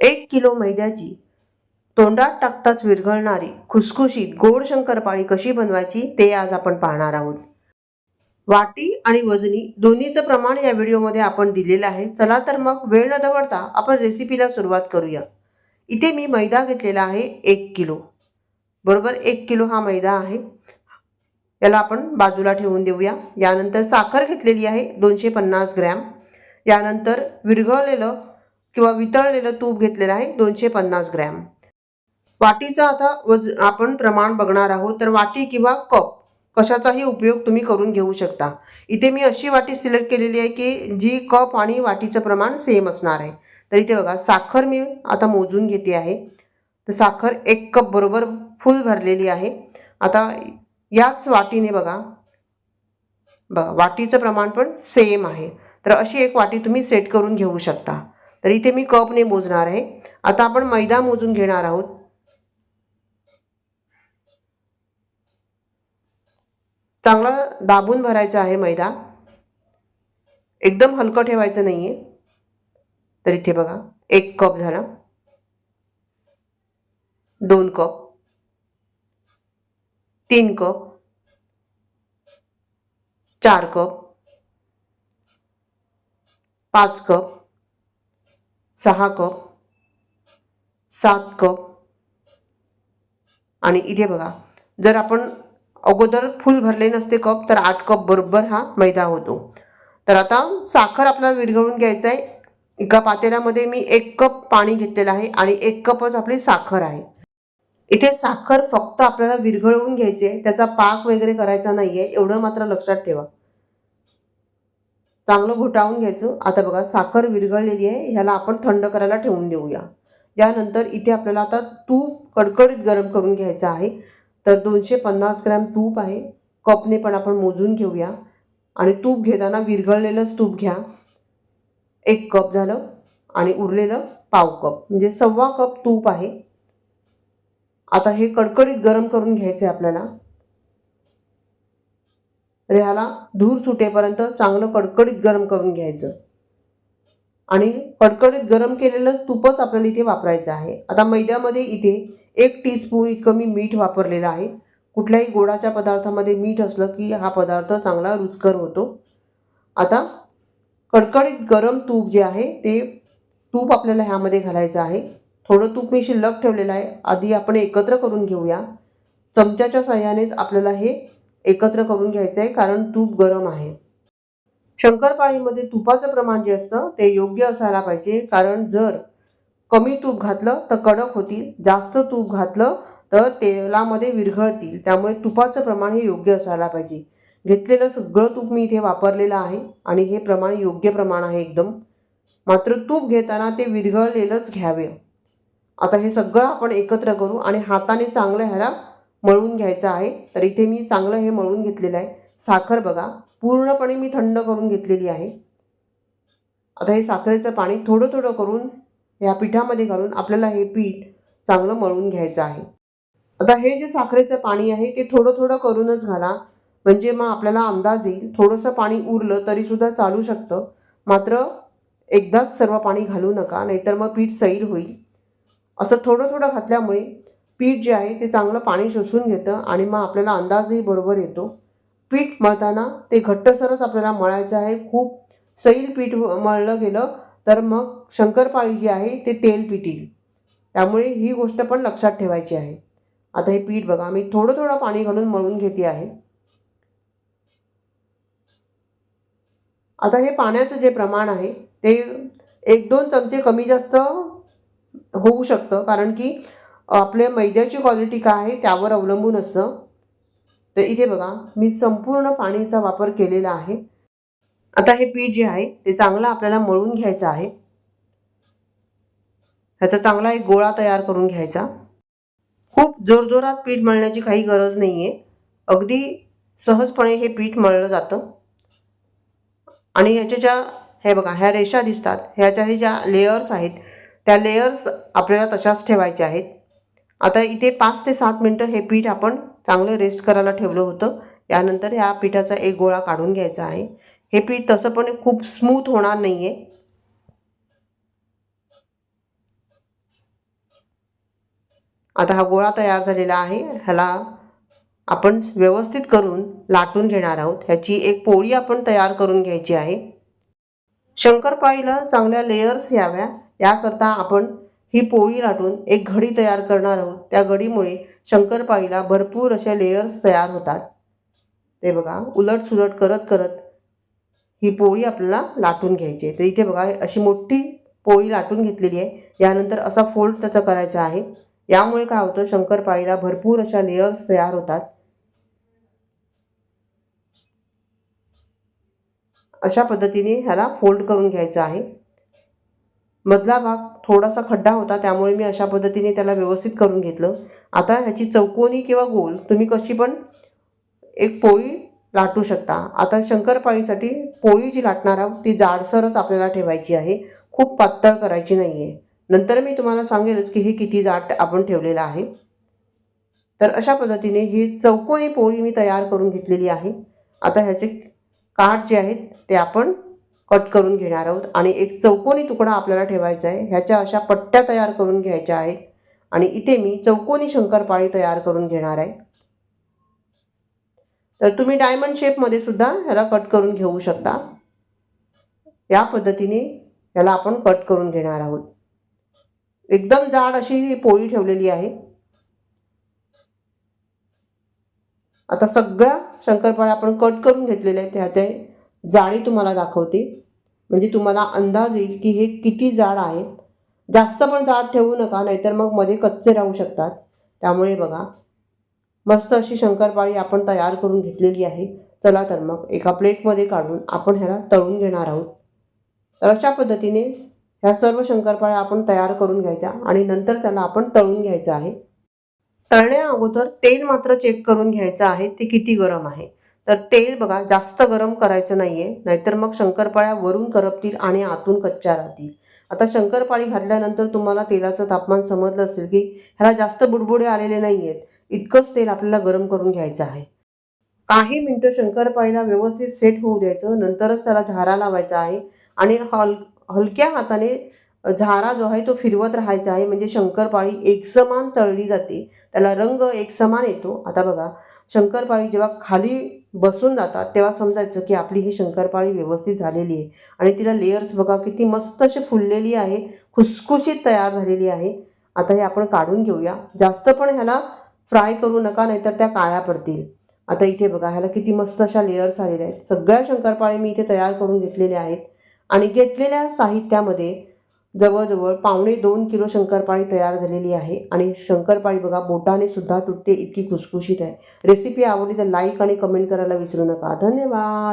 एक किलो मैद्याची तोंडात टाकताच विरघळणारी खुसखुशीत गोड शंकरपाळी कशी बनवायची ते आज आपण पाहणार आहोत. वाटी आणि वजनी दोन्हीचं प्रमाण या व्हिडिओमध्ये आपण दिलेलं आहे. चला तर मग वेळ न दवडता आपण रेसिपीला सुरुवात करूया. इथे मी मैदा घेतलेला आहे एक किलो. बरोबर एक किलो हा मैदा आहे. याला आपण बाजूला ठेवून देऊया. यानंतर साखर घेतलेली आहे दोनशे पन्नास ग्रॅम. यानंतर विरघळलेलं किंवा वितळलेलं तूप घेतलेलं आहे दोनशे पन्नास ग्रॅम. वाटीचं आता वज आपण प्रमाण बघणार आहोत तर वाटी किंवा कप कशाचाही उपयोग तुम्ही करून घेऊ शकता. इथे मी अशी वाटी सिलेक्ट केलेली आहे की जी कप आणि वाटीचं प्रमाण सेम असणार आहे. तर इथे बघा साखर मी आता मोजून घेते आहे. तर साखर एक कप बरोबर फुल भरलेली आहे. आता याच वाटीने बघा. बघा वाटीचं प्रमाण पण सेम आहे. तर अशी एक वाटी तुम्ही सेट करून घेऊ शकता. तर इथे मी कपने मोजणार आहे. आता आपण मैदा मोजून घेणार आहोत. चांगला दाबून भरायचा आहे मैदा. एकदम हलकं ठेवायचं नाही आहे तर इथे बघा एक कप झाला. दोन कप. तीन कप. चार कप. पाच कप. सहा कप सात कप आणि इथे बघा जर आपण अगोदर फुल भरले नसते कप तर आठ कप बरोबर हा मैदा होतो. तर आता साखर आपल्याला विरघळून घ्यायचं आहे एका पातेल्यामध्ये मी एक कप पाणी घेतलेलं आहे आणि एक कपच आपली साखर आहे. इथे साखर फक्त आपल्याला विरघळवून घ्यायची आहे त्याचा पाक वगैरे करायचा नाही आहे एवढं मात्र लक्षात ठेवा. चांगलं घोटाळून घ्यायचं. आता बघा साखर विरघळलेली आहे ह्याला आपण थंड करायला ठेवून देऊया. यानंतर इथे आपल्याला आता तूप कडकडीत गरम करून घ्यायचं आहे. तर दोनशे पन्नास ग्रॅम तूप आहे. कपने पण आपण मोजून घेऊया. आणि तूप घेताना विरघळलेलंच तूप घ्या. एक कप झालं आणि उरलेलं पाव कप. म्हणजे सव्वा कप तूप आहे. आता हे कडकडीत गरम करून घ्यायचं आहे आपल्याला. तर ह्याला धूर सुटेपर्यंत चांगलं कडकडीत गरम करून घ्यायचं. आणि कडकडीत गरम केलेलं तूपच आपल्याला इथे वापरायचं आहे. आता मैद्यामध्ये इथे एक टीस्पून इतकं मी मीठ वापरलेलं आहे. कुठल्याही गोडाच्या पदार्थामध्ये मीठ असलं की हा पदार्थ चांगला रुचकर होतो. आता कडकडीत गरम तूप जे आहे ते तूप आपल्याला ह्यामध्ये घालायचं आहे. थोडं तूप मी शिल्लक ठेवलेलं आहे. आधी आपण एकत्र करून घेऊया. चमच्याच्या सहाय्यानेच आपल्याला हे एकत्र करून घ्यायचं आहे कारण तूप गरम आहे. शंकरपाळीमध्ये तुपाचं प्रमाण जे असतं ते योग्य असायला पाहिजे कारण जर कमी तूप घातलं तर कडक होतील. जास्त तूप घातलं तर तेलामध्ये विरघळतील. त्यामुळे तुपाचं प्रमाण हे योग्य असायला पाहिजे. घेतलेलं सगळं तूप मी इथे वापरलेलं आहे आणि हे प्रमाण योग्य प्रमाण आहे एकदम. मात्र तूप घेताना ते विरघळलेलंच घ्यावे. आता हे सगळं आपण एकत्र करू आणि हाताने चांगलं ह्याला मळून घ्यायचं आहे. तर इथे मी चांगलं हे मळून घेतलेलं आहे. साखर बघा. पूर्णपणे मी थंड करून घेतलेली आहे. आता हे साखरेचं पाणी थोडं थोडं करून ह्या पिठामध्ये घालून आपल्याला हे पीठ चांगलं मळून घ्यायचं आहे. आता हे जे साखरेचं पाणी आहे ते थोडं थोडं करूनच घाला. म्हणजे मग आपल्याला अंदाज येईल. थोडंसं पाणी उरलं तरीसुद्धा चालू शकतं. मात्र एकदाच सर्व पाणी घालू नका नाहीतर मग पीठ सैल होईल. असं थोडं थोडं घातल्यामुळे पीठ जे आहे ते चांगलं पाणी शोषून घेतं आणि मग आपल्याला अंदाजही बरोबर येतो. पीठ मळताना ते घट्टसरच आपल्याला मळायचं आहे. खूप सैल पीठ मळलं गेलं तर मग शंकरपाळी जी आहे ते तेल पितील. त्यामुळे ही गोष्ट पण लक्षात ठेवायची आहे. आता हे पीठ बघा मी थोडं थोडं पाणी घालून मळून घेते आहे. आता हे पाण्याचं जे प्रमाण आहे ते एक दोन चमचे कमी जास्त होऊ शकतं कारण की आपल्या मैद्याची क्वालिटी काय आहे त्यावर अवलंबून असतं. तर इथे बघा मी संपूर्ण पाणीचा वापर केलेला आहे. आता हे पीठ जे आहे ते चांगलं आपल्याला मळून घ्यायचं आहे. ह्याचा चांगला एक गोळा तयार करून घ्यायचा. खूप जोरजोरात पीठ मळण्याची काही गरज नाही आहे अगदी सहजपणे हे पीठ मळलं जातं. आणि ह्याच्या ज्या हे बघा ह्या रेषा दिसतात. ह्याच्या हे ज्या लेयर्स आहेत त्या लेयर्स आपल्याला तशाच ठेवायच्या आहेत. आता इथे पाच ते सात मिनटं हे पीठ आपण चांगलं रेस्ट करायला ठेवलं होतं. यानंतर ह्या पिठाचा एक गोळा काढून घ्यायचा आहे. हे पीठ तसं पण खूप स्मूथ होणार नाही आहे आता हा गोळा तयार झालेला आहे. ह्याला आपण व्यवस्थित करून लाटून घेणार आहोत. ह्याची एक पोळी आपण तयार करून घ्यायची आहे. शंकरपाळीला चांगल्या लेयर्स याव्या. याकरता आपण ही पोळी लाटून एक घडी तयार करणार आहोत. त्या घडीमुळे शंकरपाळीला भरपूर अशा लेयर्स तयार होतात. ते बघा उलट सुलट करत करत ही पोळी आपल्याला लाटून घ्यायची आहे. तर इथे बघा अशी मोठी पोळी लाटून घेतलेली आहे. यानंतर असा फोल्ड त्याचा करायचा आहे. यामुळे काय होतं शंकरपाळीला भरपूर अशा लेयर्स तयार होतात. अशा पद्धतीने ह्याला फोल्ड करून घ्यायचं आहे. मधला भाग थोडासा खड्डा होता त्यामुळे मी अशा पद्धतीने त्याला व्यवस्थित करून घेतलं. आता ह्याची चौकोनी किंवा गोल तुम्ही कशी पण एक पोळी लाटू शकता. आता शंकरपाळीसाठी पोळी जी लाटणार आहोत ती जाडसरच आपल्याला ठेवायची आहे. खूप पातळ करायची नाही आहे नंतर मी तुम्हाला सांगेलच की हे किती जाड आपण ठेवलेलं आहे. तर अशा पद्धतीने ही चौकोनी पोळी मी तयार करून घेतलेली आहे. आता ह्याचे काठ जे आहेत ते आपण कट करून घेणार आहोत. आणि एक चौकोनी तुकडा आपल्याला ठेवायचा आहे. ह्याच्या अशा पट्ट्या तयार करून घ्यायच्या आहेत. आणि इथे मी चौकोनी शंकरपाळी तयार करून घेणार आहे. तर तुम्ही डायमंड शेपमध्ये सुद्धा ह्याला कट करून घेऊ शकता. या पद्धतीने ह्याला आपण कट करून घेणार आहोत. एकदम जाड अशी ही पोळी ठेवलेली आहे. आता सगळ्या शंकरपाळ्या आपण कट करून घेतलेल्या आहेत. त्या ते जाळी तुम्हाला दाखवते. म्हणजे तुम्हाला अंदाज येईल की हे किती जाड आहे. जास्त पण जाड ठेवू नका नाहीतर मग मध्ये कच्चे राहू शकतात. त्यामुळे बघा मस्त अशी शंकरपाळी आपण तयार करून घेतलेली आहे. चला तर मग एका प्लेटमध्ये काढून आपण ह्याला तळून घेणार आहोत. तर अशा पद्धतीने ह्या सर्व शंकरपाळ्या आपण तयार करून घ्यायच्या आणि नंतर त्याला आपण तळून घ्यायचं आहे. तळण्या अगोदर तेल मात्र चेक करून घ्यायचं आहे ते किती गरम आहे. तर तेल बघा जास्त गरम करायचं नाही आहे नाहीतर मग शंकरपाळ्या वरून करपतील आणि आतून कच्च्या राहतील. आता शंकरपाळी घातल्यानंतर तुम्हाला तेलाचं तापमान समजलं असेल की ह्याला जास्त बुडबुडे आलेले नाही आहेत इतकंच तेल आपल्याला गरम करून घ्यायचं आहे. काही मिनटं शंकरपाळीला व्यवस्थित सेट होऊ द्यायचं. नंतरच त्याला झारा लावायचा आहे. आणि हल हलक्या हाताने झारा जो आहे तो फिरवत राहायचा आहे. म्हणजे शंकरपाळी एकसमान तळली जाते. त्याला रंग एकसमान येतो. आता बघा शंकरपाळी जेव्हा खाली बसून जातात तेव्हा समजायचं की आपली ही शंकरपाळी व्यवस्थित झालेली आहे. आणि तिला लेयर्स बघा किती मस्त अशी फुललेली आहे खुसखुशीत तयार झालेली आहे. आता हे आपण काढून घेऊया. जास्त पण ह्याला फ्राय करू नका नाहीतर त्या काळ्या पडतील. आता इथे बघा ह्याला किती मस्त अशा लेयर्स आलेल्या आहेत. सगळ्या शंकरपाळी मी इथे तयार करून घेतलेल्या आहेत. आणि घेतलेल्या साहित्यामध्ये जवळजवळ पावणे दोन किलो शंकरपाळी तयार झालेली आहे. आणि शंकरपाळी बघा बोटाने सुद्धा तुटते इतकी खुसखुशीत आहे. रेसिपी आवडली तर लाईक आणि कमेंट करायला विसरू नका. धन्यवाद!